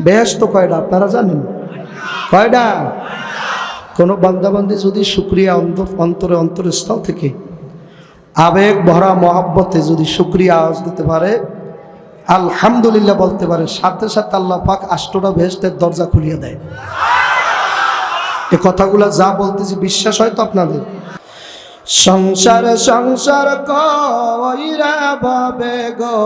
বেহেস্ত কয়টা আপনারা জানেন? কয়টা কোনো বান্দাবান্দি যদি সুক্রিয়া অন্তর অন্তরে অন্তরস্থল থেকে আবেগ ভরা মহাব্বতে যদি সুক্রিয়া আওয়াজ দিতে পারে, আলহামদুলিল্লাহ বলতে পারে, সাথে সাথে আল্লাহ পাক আষ্টটা ভেস্টের দরজা খুলিয়ে দেয়। এ কথাগুলো যা বলতেছি বিশ্বাস হয় তো আপনাদের? সংসার সংসার কইরা ভাবে গো।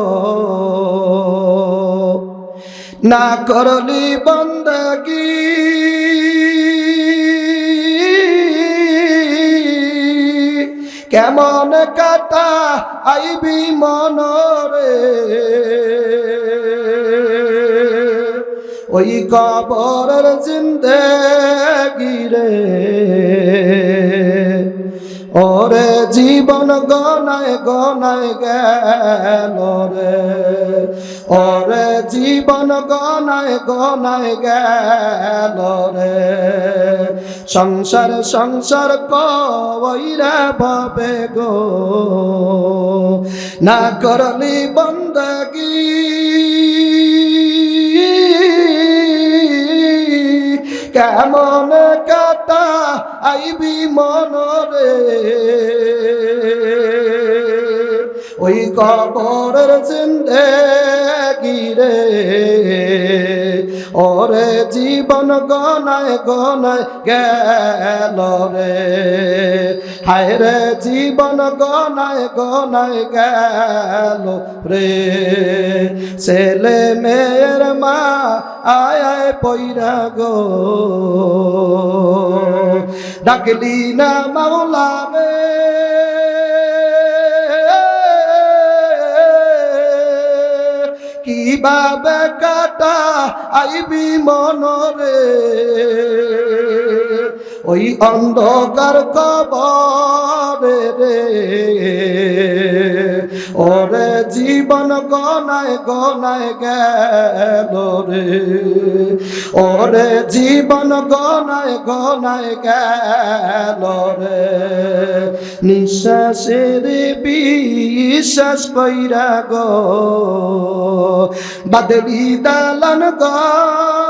না করলি বন্দগি কেমন কাটা আইবি মনরে। ওই কবরের জিন্দেগি রে। ওরে জীবন গনায় গনায় গেল রে। ওরে জীবন গনায় গনায় গেল রে। সংসার সংসার কইরা ভাবে গো? না করলি বন্দগি। কেমন আইবি মনরে। ওই কবরের চিন্দে গিরে। ওরে জীবন গনায় গনায় গেল রে। হায় রে জীবন গনায় গনায় গেল রে। ছেলে মেয়ের মা আয় পৈরা গো। ডাকলি না মাওলা রে। কীভাবে কাটা আইবি মনরে। ওই অন্ধকার কবরে রে। ওরে জীবন গনায় গনায় গেল রে। ওরে জীবন গনায় গনায় গেল রে। নিঃশ্বাসের বিশ্বাস কইরা গো, বাদলি দালান গো।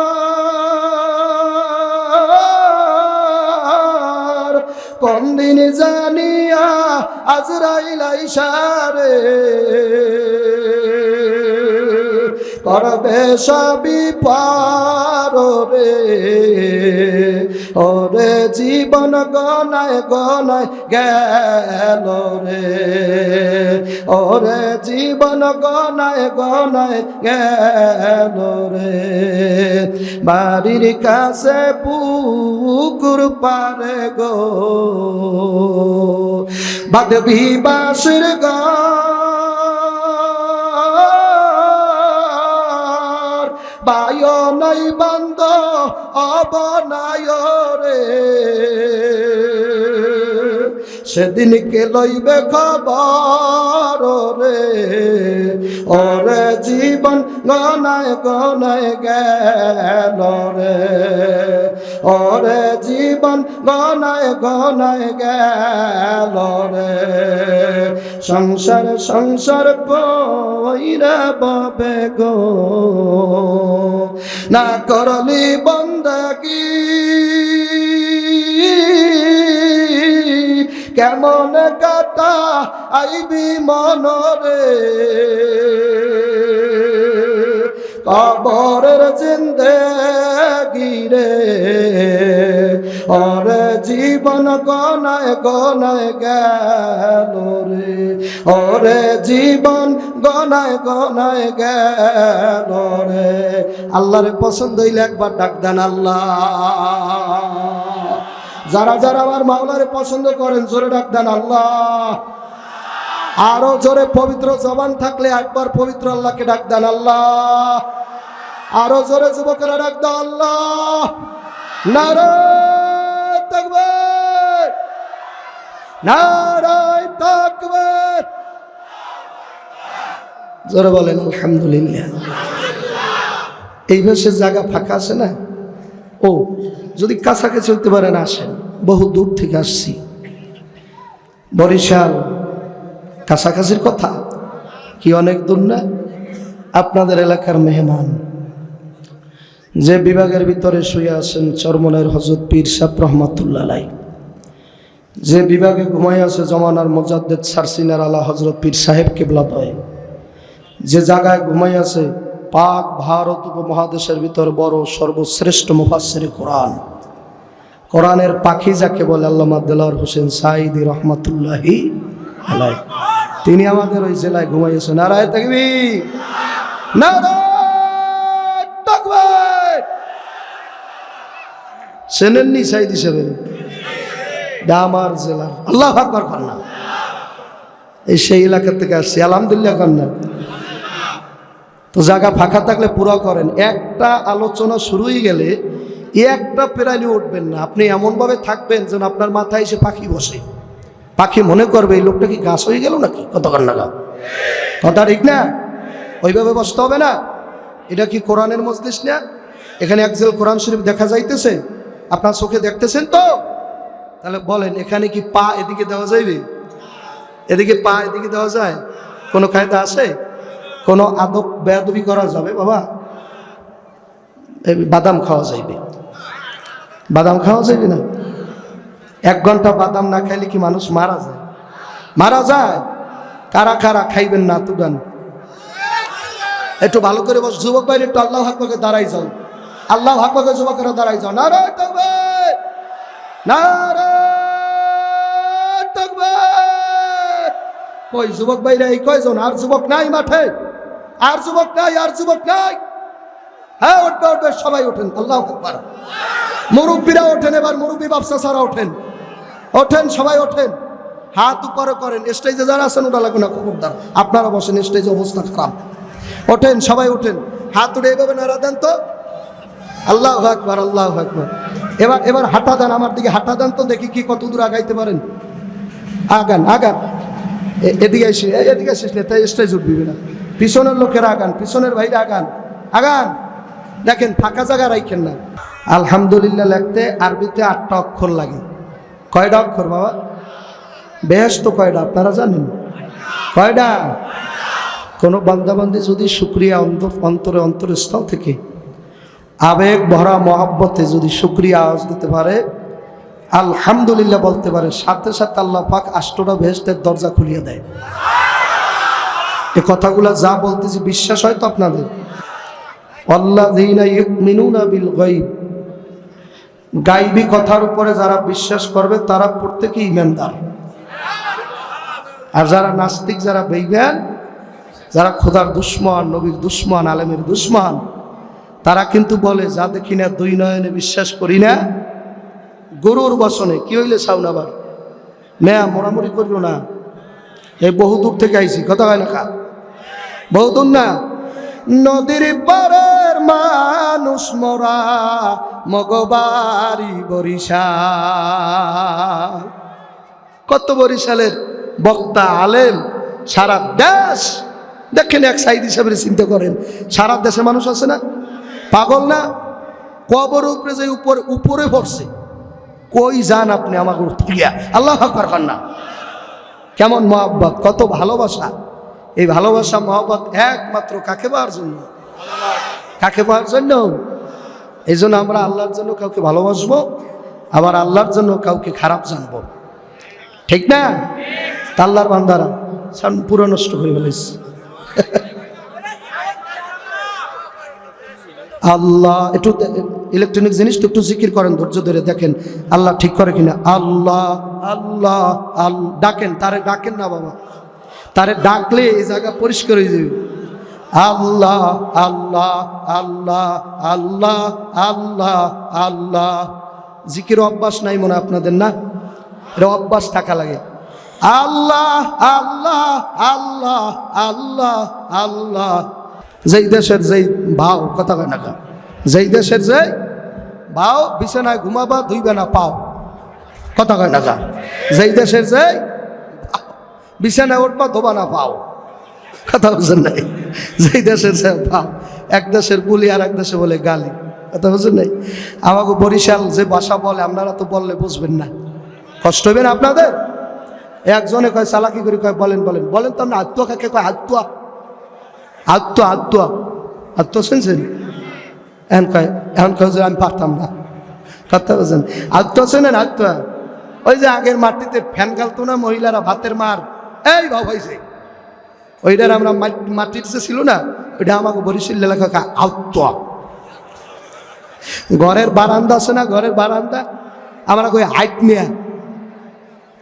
কোন দিন জানিয়া আজরাইল আইসারে করবে সবই পার রে। ওরে জীবন গনায় গনায় গেল রে। ওরে জীবন গনায় গনায় গেল রে। বাড়ির কাছে পুকুর পারে গো। বাদবি বাসের গার বায় নাই বান্দ অবনায় রে সেদিনকে লইবে খবর রে। ওরে জীবন গনায় গনায় গেল রে। ওরে জীবন গনায় গনায় গেল রে। সংসার সংসার কইরা বাবে গো। না করলি বন্দগি কেমন কাটা আইবি মনরে। কবরের জিন্দেগি রে ওরে জীবন গনায় গনায় গেল রে। ওরে জীবন গনায় গনায় গেল রে। আল্লাহরে পছন্দ হইলে একবার ডাক দেন আল্লাহ। যারা যারা আমার মাওলারে পছন্দ করেন, জোরে ডাক দেন আল্লাহ। আরও জোরে পবিত্র জবান থাকলে একবার পবিত্র আল্লাহকে ডাক দেন আল্লাহ। আরও জোরে যুবকেরা দেন আল্লাহ। নারায় তাকবীর। নারায় তাকবীর। জোরে বলেন, আলহামদুলিল্লাহ। এই ভাষের জায়গা ফাঁকা আছে না? ও, যদি কাছাকাছি হইতে পারেন, আসেন। বহু দূর থেকে আসছি। বরিশাল, কাছাকাছির কথা? কি অনেক দূর না? আপনাদের এলাকার মেহমান। যে বিভাগের ভিতরে শুয়ে আছেন চরমনের হজরত পীর সাহ রহমতুল্লাহ যে বিভাগে ঘুমাই আছে জমানার মোজাদ্দেদ সারসিনার আলা হজরত পীর সাহেব কেবলাদয় যে জায়গায় ঘুমাই আছে পাক ভারত উপমহাদেশের ভিতর বড় সর্বশ্রেষ্ঠ মুফাসের কোরআন। কোরআনের পাখি যাকে বলে আল্লামা দেলার হোসেন সাইদি রহমতুল্লাহি তিনি আমাদের ওই জেলায় ঘুমাইয়েছেন। নারায় থাকবি নারায় তাকবীর। চেনেননি সাইদি সাহেব আমার জেলার। আল্লাহ আকবর কন্যা এই সেই এলাকা থেকে আসছি। আলহামদুলিল্লাহ কন্যা তো জায়গা ফাঁকা থাকলে পুরো করেন। একটা আলোচনা শুরুই গেলে একটা পেরালি উঠবেন না। আপনি এমনভাবে থাকবেন যেন আপনার মাথায় এসে পাখি বসে। পাখি মনে করবে, এই লোকটা কি গাছ হয়ে গেল নাকি? কত কন্যা গা কথা ঠিক না? ওইভাবে বসতে হবে না। এটা কি কোরআনের মজলিস না? এখানে একজেল কোরআন শরীফ দেখা যাইতেছে। আপনার চোখে দেখতেছেন তো? তাহলে বলেন, এখানে কি পা এদিকে দেওয়া যাইবে? এদিকে পা এদিকে দেওয়া যায়? কোনো কায়দা আছে? কোনো আদব বেয়াদবি করা যাবে বাবা? বাদাম খাওয়া যাইবে। বাদাম খাওয়া যাইবে না? এক ঘণ্টা বাদাম না খাইলে কি মানুষ মারা যায়? মারা যায়? কারা কারা খাইবেন না তুগান? একটু ভালো করে বস, যুবক বাইরে একটু আল্লাহ হাকবাকে দাঁড়াই যাও। আল্লাহ হাকবাকে যুবকেরা দাঁড়াই যাও। তাকবীর কই যুবক ভাইরা এই কয়জন? আর যুবক নাই মাঠে? আর যুবক নাই, আর যুবক নাই। হ্যাঁ উঠবে উঠবে, সবাই ওঠেন আল্লাহ আকবার। মুরব্বীরা ওঠেন, এবার মুরব্বী ব্যবসা সারা ওঠেন। ওঠেন, সবাই ওঠেন। হাত উপরে করেন। স্টেজে যারা আছেন ওটা লাগবে না, খবরদার। আপনারা বসেন, স্টেজে অবস্থা খারাপ। ওঠেন, সবাই ওঠেন হাত উঠে এইভাবে নাড়া দেন তো। আল্লাহ আকবার আল্লাহ আকবার। এবার এবার হাঁটা দেন আমার দিকে, হাঁটা দেন তো দেখি কি, কত দূর আগাইতে পারেন। আগান আগান। এদিকে এসে এদিকে এসিস না তাই স্টেজ উঠবি না। পিছনের লোকের আগান, পিছনের ভাইরা আগান। আগান! দেখেন, ফাঁকা জায়গা রাখেন না। আলহামদুলিল্লাহ লিখতে আরবিতে আটটা অক্ষর লাগে। কয়টা অক্ষর বাবা? বেহেস্ত কয়টা, আপনারা জানেন? কয়টা? কোনো বান্দাবান্দি যদি শুক্রিয়া অন্তর, অন্তরে অন্তরস্থল থেকে আবেগ, ভরা মহাব্বতে যদি শুক্রিয়া আওয়াজ দিতে পারে, আলহামদুলিল্লাহ বলতে পারে, সাথে সাথে আল্লাহ পাক আষ্টটা ভেস্টের দরজা খুলিয়ে দেয়। এ কথাগুলো যা বলতেছি বিশ্বাস হয় তো আপনাদের? গাইবী কথার উপরে যারা বিশ্বাস করবে, তারা প্রত্যেকেই ইমানদার। আর যারা নাস্তিক, যারা বেইমান যারা খোদার দুশ্মন, নবীর দুশ্মন, আলেমের দুশ্মন তারা কিন্তু বলে, যা দেখি না, দুই নয়নে বিশ্বাস করি না। গরুর বসনে কি হইলে সাউন আবার? মেয়া মোড়ামুড়ি করিল না। এই বহু দূর থেকে আইছি, কথা হয় না বহু দূর না। নদীর পারের মানুষ মরা মগবাড়ি বরিশাল। কত বরিশালের বক্তা, আলেম, সারা দেশ। দেখেন এক সাইড হিসাবে চিন্তা করেন, সারা দেশে মানুষ আছে না? পাগল না? কবর উপরে যে উপরে উপরে পড়ছে কই যান আপনি আমাকে উঠিয়া আল্লাহ আকবর না। কেমন মহাব্বত, কত ভালোবাসা। এই ভালোবাসা, মহাব্বত একমাত্র কাকে পাওয়ার জন্য? কাকে পাওয়ার জন্য? এই জন্য আমরা আল্লাহর জন্য কাউকে ভালোবাসবো, আবার আল্লাহর জন্য কাউকে খারাপ জানব। ঠিক না? আল্লাহর বান্দারা পুরো নষ্ট করে ফেলেছে। আল্লাহ, একটু ইলেকট্রনিক জিনিস তো একটু জিকির করেন, ধৈর্য ধরে দেখেন আল্লাহ ঠিক করে কিনা। আল্লাহ আল্লাহ, আল ডাকেন, তারে ডাকেন না বাবা। তারে ডাকলে এই জায়গা পরিষ্কার হয়ে যাবে। আল্লাহ আল্লাহ আল্লাহ আল্লাহ আল্লাহ আল্লাহ। জিকির অভ্যাস নাই মনে আপনাদের, না? এটা অভ্যাস থাকা লাগে। আল্লাহ আল্লাহ আল্লাহ আল্লাহ আল্লাহ যেই দেশের যেই ভাও কথা কয় না যেই দেশের যে ভাও বিছানায় ঘুমাবা ধুইবে না পাও। কথা কয় না যেই দেশের যে বিছানায় উঠবা ধোবা না পাও। কথা বুঝেন নাই? যেই দেশের যে ভাও এক দেশের বুলি আর এক দেশে বলে গালি। কথা বুঝেন নাই? আমাকে বরিশাল যে ভাষা বলে, আপনারা তো বললে বুঝবেন না। কষ্ট হবে না আপনাদের? একজনে কয়, চালাকি করে কয়, বলেন বলেন। বলেন তো আমরা আত্মা কাকে কয়? আত্মা আত্মা আত্মা আত্মা শুনছেন? এখন কয় এখন কয় যে আমি পারতাম না। কথা বলছেন? আত্মা শোনেন, আত্মা। ওই যে আগের মাটিতে ফ্যান গালতো না মহিলারা ভাতের মার? এই বাবু হয়েছে ওইটার আমরা মাটি- মাটির যে ছিল না, ওইটা আমাকে বরিশাল লেখা আত্মা। ঘরের বারান্দা আছে না, ঘরের বারান্দা? আমরা কই, হাইট নিয়ে।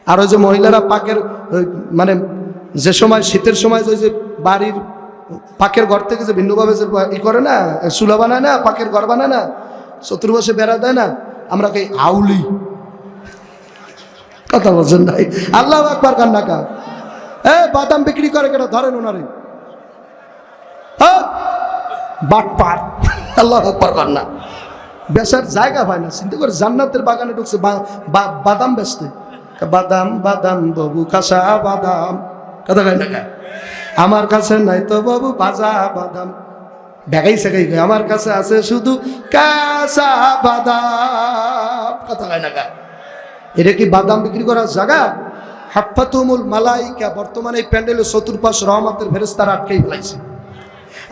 আর ওই যে মহিলারা পাকের মানে যে সময় শীতের সময় ওই যে বাড়ির পাকের ঘর থেকে যে ভিন্নভাবে যে ই করে না, চুলা বানায় না, পাকের ঘর বানায় না চতুর্পাশে বেড়া দেয় না, আমরা কই আউলি। কথা বলছেন নাই আল্লাহ আকবার কান্না কা এ, বাদাম বিক্রি করে কেন? ধরেন ওনারে বাট পার আল্লাহ আকবার কান্না। বেচার জায়গা পায় না, চিন্তা করে জান্নাতের বাগানে ঢুকছে বাদাম বেচতে। বাদাম বাদাম, বাবু কাঁচা বাদাম। কথা কয় না? আমার কাছে নাই তো বাবু বাজা বাদাম। বেগাই সেগাই আমার কাছে আছে শুধু কাঁচা বাদাম। কথা কয় না? এটা কি বাদাম বিক্রি করার জায়গা? হাফাতুমুল মালাইকা, বর্তমানে এই প্যান্ডেলের চতুর্পাশ রহমতের ফেরেস্তারা আটকেই ফেলাইছে।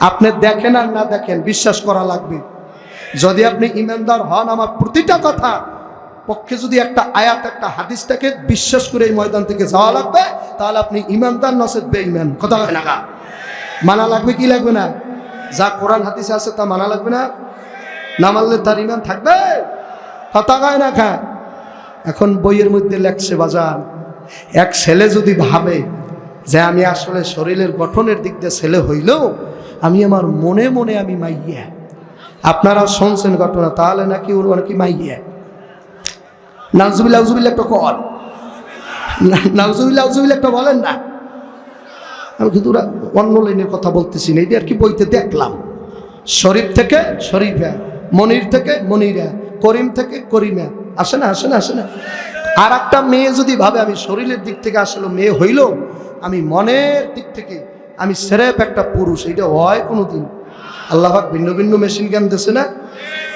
আপনি দেখেন আর না দেখেন, বিশ্বাস করা লাগবে। যদি আপনি ইমানদার হন, আমার প্রতিটা কথা পক্ষে যদি একটা আয়াত, একটা হাদিস থেকে বিশ্বাস করে এই ময়দান থেকে যাওয়া লাগবে তাহলে আপনি ইমানদার নসেদ বে ইমান কথা হয় না মানা লাগবে কি লাগবে না? যা কোরআন হাদিসে আছে তা মানা লাগবে না? না মানলে তার ইমান থাকবে? কথা কয় না খা। এখন বইয়ের মধ্যে লেখছে বাজার এক ছেলে যদি ভাবে যে আমি আসলে শরীরের গঠনের দিক দিয়ে ছেলে হইলেও আমি আমার মনে মনে আমি মাইয়া। আপনারা শুনছেন ঘটনা তাহলে নাকি ওর নাকি মাইয়া। নাউজুবিল্লা উজুবিল্লা একটা কর নাউজুবিল্লা উজুবিল্লা একটা বলেন না। আমি কিন্তু অন্য লাইনের কথা বলতেছি না, এটা আর কি বইতে দেখলাম। শরীফ থেকে শরীফা, মনির থেকে মনিরা, করিম থেকে করিমা। আসে না আসে না আসে না। আর একটা মেয়ে যদি ভাবে আমি শরীরের দিক থেকে আসলে মেয়ে হইল, আমি মনের দিক থেকে, আমি সেরেপ একটা পুরুষ, এটা হয় কোনোদিন। আল্লাহাক ভিন্ন ভিন্ন মেশিন জ্ঞান দেশে না?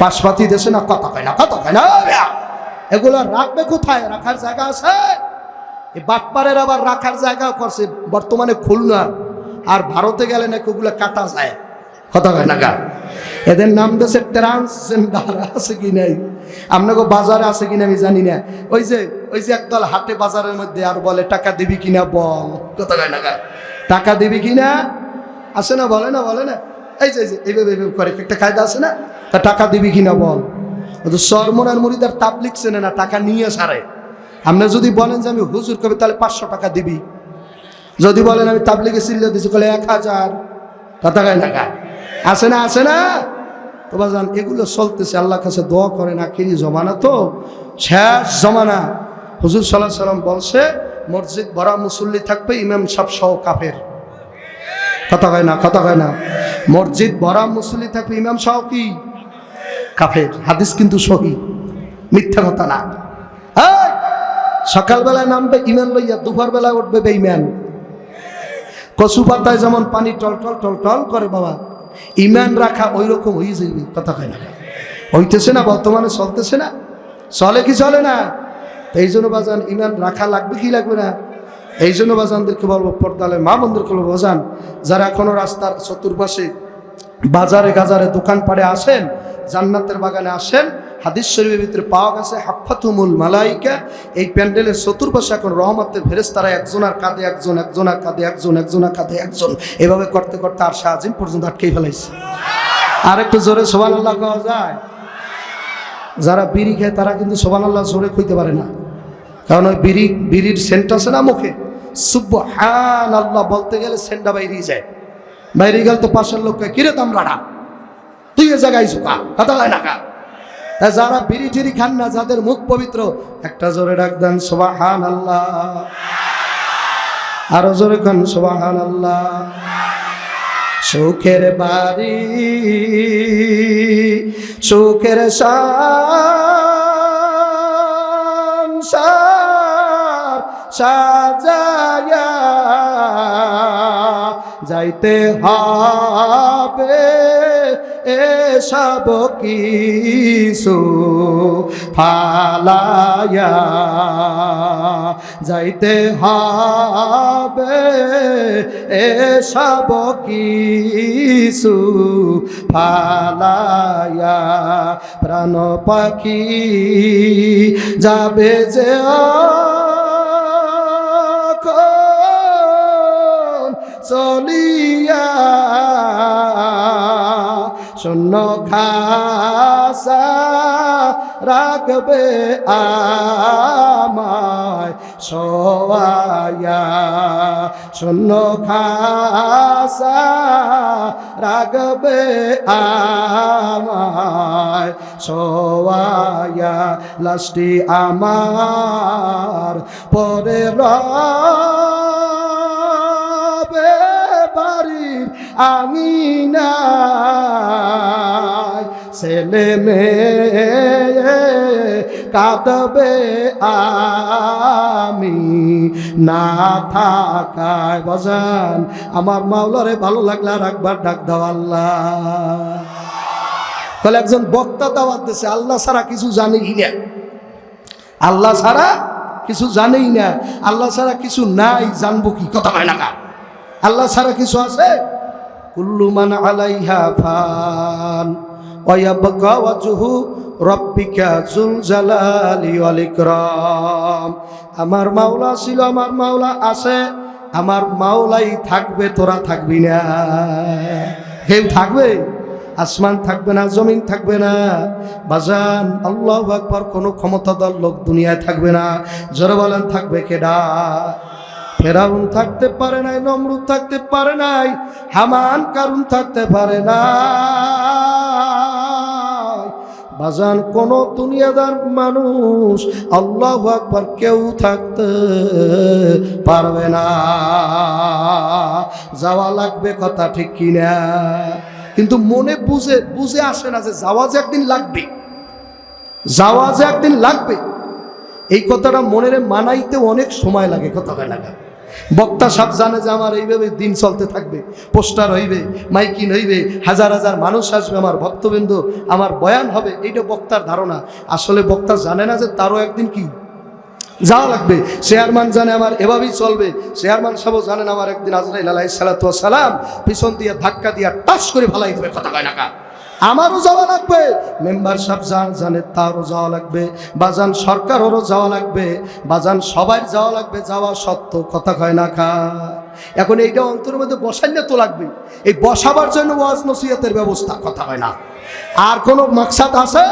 পাশপাতি দেশে না? কথা কয় না, কথা কয় না। এগুলো রাখবে কোথায়? রাখার জায়গা আছে? এই বাটপাড়ের আবার রাখার জায়গাও করছে, বর্তমানে খুলনা। আর ভারতে গেলে নাকি ওগুলো কাটা যায়। কথা কয় না গা? এদের নাম দেশে ট্রান্সজেন্ডার আছে কি নাই? আপনাকে বাজারে আছে কিনা আমি জানি না। ওই যে ওই যে একদল হাটে বাজারের মধ্যে আর বলে, টাকা দিবি কিনা বল? কথা কয় না গা? টাকা দিবি কিনা আছে না, বলে না বলে না? এই যে এই যে, এইভাবে এইভাবে করে, একটা কায়দা আছে না? তা টাকা দিবি কিনা বল? তো সরমনার মুড়িদার তাবলিক চেনে না, টাকা নিয়ে সারে। আপনি যদি বলেন যে আমি হুজুর কবে তাহলে পাঁচশো টাকা দিবি। যদি বলেন আমি তাবলিগে সিল্লে দিছি বলে এক হাজার। কথা কয় টাকা আছে না আছে না? তো জান এগুলো চলতেছে আল্লাহ কাছে দোয়া করে না কিরি জমানা তো। শেষ জমানা। হুজুর সাল্লাহ সাল্লাম বলছে মসজিদ ভরা মুসল্লি থাকবে ইমাম সব সহ কাফের। কথা কয় না কথা কয় না। মসজিদ ভরা মুসল্লি থাকবে ইমাম সহ কি? কাফের। হাদিস কিন্তু সহি। মিথ্যা কথা না। এই, সকালবেলায় নামবে ইমান লইয়া দুপুর বেলায় উঠবে বেইমান কচু পাতায় যেমন পানি টল টল টল টল করে বাবা ইমান রাখা ওই রকম হয়ে যাবে কথা কয় না। হইতেছে না, বর্তমানে চলতেছে না। চলে কি চলে না? এই জন্য বাজান ইমান রাখা লাগবে কি লাগবে না? এই জন্য বাজানদেরকে বলব পর্দালে মা বন্ধুরকে বলব, বাজান, যারা এখনও রাস্তার চতুর্পাশে বাজারে গাজারে দোকান পাড়ে আসেন, জান্নাতের বাগানে আসেন হাদিস শরীফের ভিতরে পাওয়া গেছে হাফাতুমুল মালাইকা এই প্যান্ডেলের চতুর্পাশে এখন রহমতের ফেরেস্তারা একজনের কাঁধে একজন একজনের কাঁধে একজন একজনের কাঁধে একজন। এভাবে করতে করতে আর শাহজিম পর্যন্ত আটকেই ফেলাইছে। আর একটু জোরে সোবান আল্লাহ পাওয়া যায়। যারা বিড়ি খায়, তারা কিন্তু সোবান আল্লাহ জোরে খুঁজতে পারে না। কারণ ওই বিড়ি, বিড়ির সেন্ট আছে না মুখে? সুব্ব হান আল্লাহ বলতে গেলে সেন্টটা বাইরেই যায়। বাইরে গেল তো পাশের লোককে, কিরে দামড়াটা তুই এ জায়গায় ঝুঁকা কথা হয় না কা? তা যারা বিড়ি টিড়ি খান না যাদের মুখ পবিত্র, একটা জোরে ডাক দেন সোবাহান আল্লাহ আরও জোরে খান সোবাহান আল্লাহ সুখের বাড়ি, সুখের সাজায়া যাইতে হবে, এসব কিছু ফালায়া যাইতে হবে, এসব কিছু ফালায়া প্রাণ পাখি যাবে যে এখন চলিয়া। শূন্য রাখবে আমায় সোয়া শূন্য খাসা রাখবে আমায় সোয়া লাস্টি আমার পরে রবে বাড়ির আঙিনা ছেলে মেয়ে কাঁদবে আমি। না থাকায় বাজান আমার মাওলারে ভালো লাগলে আর একবার ডাক দাও আল্লাহ। তাহলে একজন বক্তা দাওয়াত দিছে, আল্লাহ ছাড়া কিছু জানেই না। আল্লাহ ছাড়া কিছু জানেই না। আল্লাহ ছাড়া কিছু নাই, জানব কি? কথা হয় না আল্লাহ ছাড়া কিছু আছে? কুল্লু মান আলাইহা ফান আমার মাওলা ছিল, আমার মাওলা আছে, আমার মাওলাই থাকবে, তোরা থাকবি না। কেউ থাকবে? আসমান থাকবে না, জমিন থাকবে না। বাজান, আল্লাহ আকবর, কোনো ক্ষমতাধর লোক দুনিয়ায় থাকবে না। জোরে বলেন, থাকবে কেডা ফেরাউন থাকতে পারে নাই, নমরুদ থাকতে পারে নাই, হামান, কারুন থাকতে পারে না বাজান, কোন দুনিয়াদার মানুষ আল্লাহ আকবর কেউ থাকতে পারবে না। যাওয়া লাগবে কথা ঠিক কিনা। কিন্তু মনে বুঝে বুঝে আসে না যে যাওয়া যে একদিন লাগবে। যাওয়া যে একদিন লাগবে। এই কথাটা মনের মানাইতে অনেক সময় লাগে, কথা না বক্তা সব জানে যে আমার এইভাবে দিন চলতে থাকবে, পোস্টার হইবে মাইকিন হইবে, হাজার হাজার মানুষ আসবে আমার ভক্তবৃন্দ, আমার বয়ান হবে, এইটা বক্তার ধারণা। আসলে বক্তা জানে না যে তারও একদিন কি? যাওয়া লাগবে। চেয়ারম্যান জানে আমার এভাবেই চলবে। চেয়ারম্যান সাহেব জানেন আমার একদিন আজরাইল আলাই সালাম পিছন দিয়ে ধাক্কা দিয়া টাচ করে ভালাই দেবে। কথা কয় নাকা আমারও যাওয়া লাগবে, মেম্বার সাহেব যান জানে তারও যাওয়া লাগবে, বাজান সরকারেরও যাওয়া লাগবে, বাজান সবাই যাওয়া লাগবে, যাওয়া সত্য, কথা কয় না কা এখন এইটা অন্তরের মধ্যে বসাইলে তো লাগবে। এই বসাবার জন্য ওয়াজ নসিহতের ব্যবস্থা, কথা হয় না। আর কোনো মাকসাদ আছে?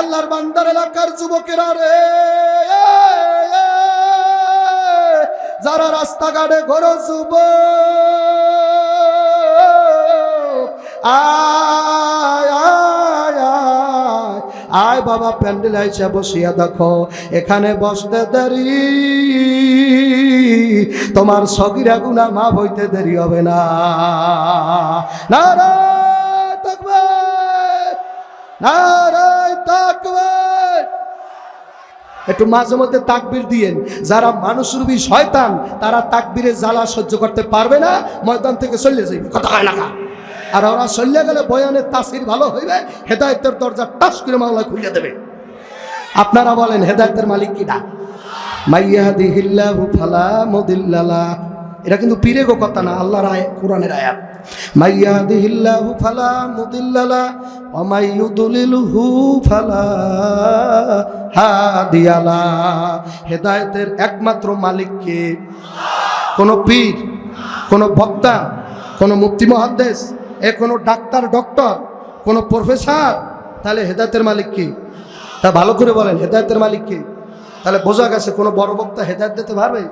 আল্লাহর বান্দার এলাকার যুবকেরা রে, যারা রাস্তাঘাটে ঘর যুব আয় আয় বাবা প্যান্ডেল আইসা বসিয়া দেখো এখানে বসতে দেরি তোমার সগিরা গুনা মা বইতে দেরি হবে না একটু মাঝে মধ্যে তাকবির দিয়েন যারা মানুষ রূপী শয়তান তারা তাকবীরের জ্বালা সহ্য করতে পারবে না ময়দান থেকে চলে যাইবে কথা হয় না আর ওরা চলে গেলে বয়ানের তাসির ভালো হইবে, হেদায়তের দরজা টাস করে মাওলা খুলে দেবে। আপনারা বলেন, হেদায়তের মালিক কিনা এটা কিন্তু পীরে গো কথা না, আল্লাহর আয় কোরআনের আয়াত। মাইয়াদিহিল্লাহু হেদায়েতের একমাত্র মালিক কে? কোনো পীর, কোনো বক্তা, কোনো মুফতি, মহাদ্দেশ? এ কোনো ডাক্তার, ডক্টর, কোনো প্রফেসর, তাহলে হেদায়তের মালিক কি? তা ভালো করে বলেন, হেদায়তের মালিক কি? তাহলে বোঝা গেছে কোনো বড় বক্তা হেদায়ত দিতে পারবে?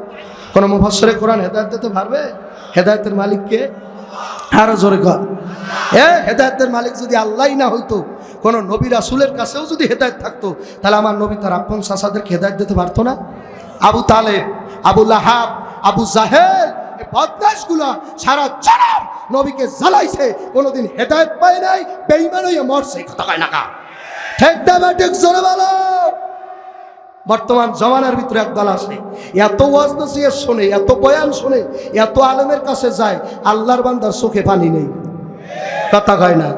কোনো মুফাসরে কোরআন হেদায়ত দিতে পারবে? হেদায়তের মালিককে আরও জোরে কর। এ হেদায়তের মালিক যদি আল্লাহ না হইতো, কোনো নবী রাসুলের কাছেও যদি হেদায়ত থাকতো, তাহলে আমার নবী তার আপন সাসাদেরকে হেদায়ত দিতে পারতো না? আবু তালেব, আবু লাহাব, আবু জাহেল এই বদমাশগুলা সারা জনম নবীকে জ্বালাইছে, কোনোদিন হেদায়ত পায় নাই বেইমান হইয়া মরছে। কথা কয় না কা? ঠিক দাবা ঠিক জোরে বলো। বর্তমান জমানার ভিতরে একদল আছে। এত ওয়াজ নসিহত শোনে, এত বয়ান শোনে, এত আলেমের কাছে যায়, আল্লাহর বান্দার চোখে পানি নেই। কথা কয় না?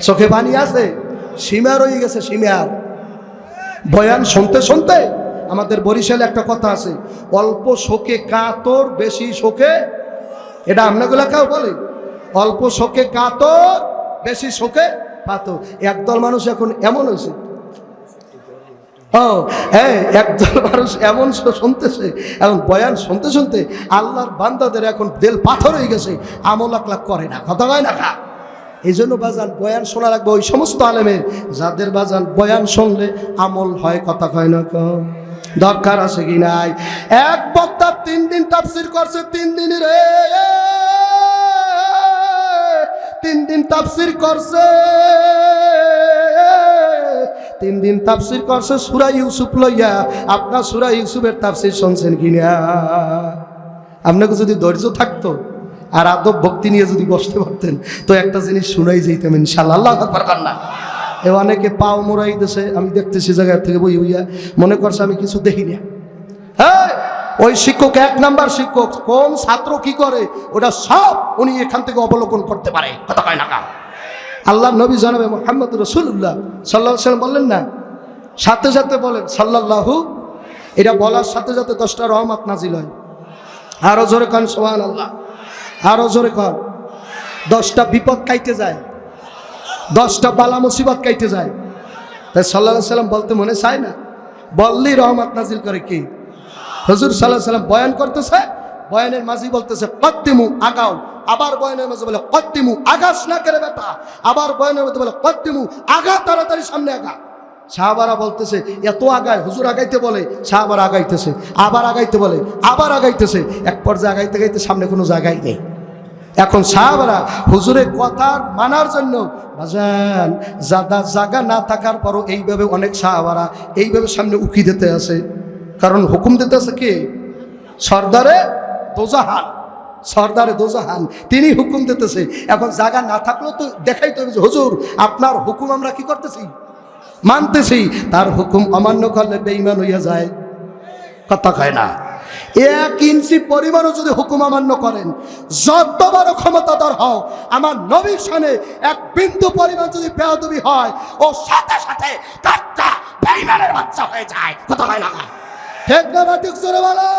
চোখে পানি আছে, সীমা রয়ে গেছে সীমার। বয়ান শুনতে শুনতে আমাদের বরিশালে একটা কথা আছে, অল্প শোকে কাতর, বেশি শোকে, এটা আপনাগুলা কেউ বলে? অল্প শোকে কাতর, বেশি শোকে পাতর একদল মানুষ এখন এমন হয়েছে। ও হ্যাঁ একদল মানুষ এমন শুনতেছে এখন বয়ান শুনতে শুনতে আল্লাহর বান্দাদের এখন দেল পাথর হয়ে গেছে, আমল আকলাক করে না, কথা কয় না খা। এই জন্য বাজান বয়ান শোনা লাগবে ওই সমস্ত আলেমের, যাদের বাজান বয়ান শুনলে আমল হয়, কথা কয় না কম দরকার আছে কি নাই? এক বক্তা তিন দিন তাফসির করছে, তিন দিন রে। তিন দিন তাফসির করছে। তিন দিন তাফসির করছে সুরা ইউসুফ লইয়া। আপনার সুরা ইউসুফের তাফসির শুনছেন কিনা আপনাকে যদি ধৈর্য থাকতো আর আদব ভক্তি নিয়ে যদি বসতে পারতেন, তো একটা জিনিস শুনাই যেতাম ইনশাল্লাহ আল্লাহ কান্না এ অনেকে পাও মোড়াইতেছে, আমি দেখতেছি জায়গা থেকে বই হইয়া। মনে করছে আমি কিছু দেখি না হ্যাঁ ওই শিক্ষক এক নাম্বার শিক্ষক, কোন ছাত্র কি করে? ওটা সব উনি এখান থেকে অবলোকন করতে পারে। কথা কয় না আল্লাহ নবী জানাবে মোহাম্মদ রসুল্লাহ সাল্লাহ সাল্লাম বললেন না? সাথে সাথে বলেন, সাল্লাল্লাহু, এটা বলার সাথে সাথে দশটা রহমত নাজিল হয়। আরও জোরে কন সোহান আল্লাহ আরও জোরে কন। দশটা বিপদ কাইতে যায়। দশটা বালা মুসিবত কাইতে যায়। তাই সাল্লাহ সাল্লাম বলতে মনে চায় না? বললেই রহমত নাজিল করে কি? হজুর সাল্লাহ সাল্লাম বয়ান করতেছে, বয়ানের মাঝি বলতেছে, কদ্দিমু আগাও। আবার বয়ানের মাঝে বলে, কদ্দিমু আগাস না করে বেটা? আবার বয়ানের মধ্যে বলে, কদ্দিমু আগা তাড়াতাড়ি সামনে আগা। সাহাবারা বলতেছে, এত আগায়? হুজুর আগাইতে বলে, সাহাবার আগাইতেছে, আবার আগাইতে বলে, আবার আগাইতেছে। এক পর্যায়ে আগাইতে গাইতে সামনে কোনো জায়গায় নেই। এখন সাহাবারা হুজুরের কথার মানার জন্য, বাজান, জাদা জায়গা না থাকার পরও এইভাবে অনেক সাহাবারা এইভাবে সামনে উকি দিতে আছে কারণ হুকুম দিতে আছে কে? সর্দারে দোজাহান সর্দারে দোজাহান, তিনি হুকুম দিতেছে। এখন জায়গা না থাকলেও তো দেখাই তো হুজুর, আপনার হুকুম আমরা কি করতেছি? মানতেছি, তার হুকুম অমান্য করলে বেইমান হইয়া যায়। কথা কয় না। এক ইঞ্চি পরিমাণও যদি হুকুম অমান্য করেন যত বড় ক্ষমতাধর হও, আমার নবীর সামনে এক বিন্দু পরিমাণ যদি বেয়াদবি হয়, ও সাথে সাথে বেইমানের বাচ্চা হয়ে যায়। কথা হয় না? ঠিক না, ঠিক বলো।